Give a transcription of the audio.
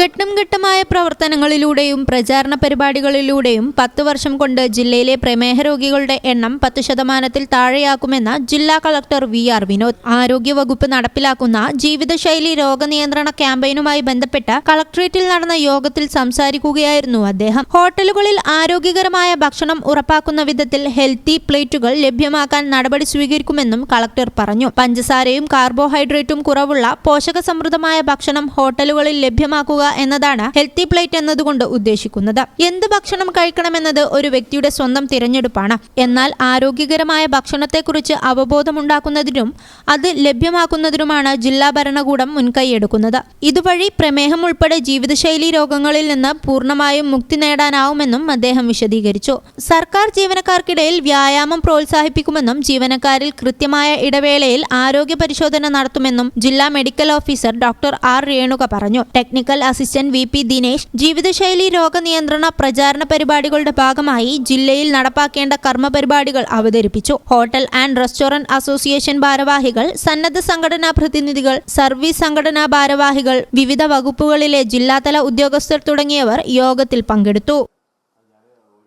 ഘട്ടം ഘട്ടമായ പ്രവർത്തനങ്ങളിലൂടെയും പ്രചാരണ പരിപാടികളിലൂടെയും പത്ത് വർഷം കൊണ്ട് ജില്ലയിലെ പ്രമേഹ രോഗികളുടെ എണ്ണം പത്ത് ശതമാനത്തിൽ താഴെയാക്കുമെന്ന് ജില്ലാ കളക്ടർ വി ആർ വിനോദ്. ആരോഗ്യവകുപ്പ് നടപ്പിലാക്കുന്ന ജീവിതശൈലി രോഗനിയന്ത്രണ ക്യാമ്പയിനുമായി ബന്ധപ്പെട്ട് കളക്ടറേറ്റിൽ നടന്ന യോഗത്തിൽ സംസാരിക്കുകയായിരുന്നു അദ്ദേഹം. ഹോട്ടലുകളിൽ ആരോഗ്യകരമായ ഭക്ഷണം ഉറപ്പാക്കുന്ന വിധത്തിൽ ഹെൽത്തി പ്ലേറ്റുകൾ ലഭ്യമാക്കാൻ നടപടി സ്വീകരിക്കുമെന്നും കളക്ടർ പറഞ്ഞു. പഞ്ചസാരയും കാർബോഹൈഡ്രേറ്റും കുറവുള്ള പോഷകസമൃദ്ധമായ ഭക്ഷണം ഹോട്ടലുകളിൽ ലഭ്യമാക്കുക എന്നതാണ് ഹെൽത്തി പ്ലേറ്റ് എന്നതുകൊണ്ട് ഉദ്ദേശിക്കുന്നത്. എന്ത് ഭക്ഷണം കഴിക്കണമെന്നത് ഒരു വ്യക്തിയുടെ സ്വന്തം തിരഞ്ഞെടുപ്പാണ്. എന്നാൽ ആരോഗ്യകരമായ ഭക്ഷണത്തെക്കുറിച്ച് അവബോധമുണ്ടാക്കുന്നതിനും അത് ലഭ്യമാക്കുന്നതിനുമാണ് ജില്ലാ ഭരണകൂടം മുൻകൈയെടുക്കുന്നത്. ഇതുവഴി പ്രമേഹം ഉൾപ്പെടെ ജീവിതശൈലി രോഗങ്ങളിൽ നിന്ന് പൂർണമായും മുക്തി നേടാനാവുമെന്നും അദ്ദേഹം വിശദീകരിച്ചു. സർക്കാർ ജീവനക്കാർക്കിടയിൽ വ്യായാമം പ്രോത്സാഹിപ്പിക്കുമെന്നും ജീവനക്കാരിൽ കൃത്യമായ ഇടവേളയിൽ ആരോഗ്യ പരിശോധന നടത്തുമെന്നും ജില്ലാ medical officer doctor R Renuka പറഞ്ഞു. Technical assistant V P Dinesh ജീവിതശൈലി രോഗനിയന്ത്രണ പ്രചാരണ പരിപാടികളുടെ ഭാഗമായി ജില്ലയിൽ നടപ്പാക്കേണ്ട കർമ്മ പരിപാടികൾ അവതരിപ്പിച്ചു. ഹോട്ടൽ ആൻഡ് റെസ്റ്റോറന്റ് അസോസിയേഷൻ ഭാരവാഹികൾ സന്നദ്ധ സംഘടനാ പ്രതിനിധികൾ സർവീസ് സംഘടനാ ഭാരവാഹികൾ വിവിധ വകുപ്പുകളിലെ ജില്ലാതല ഉദ്യോഗസ്ഥർ തുടങ്ങിയവർ യോഗത്തിൽ പങ്കെടുത്തു.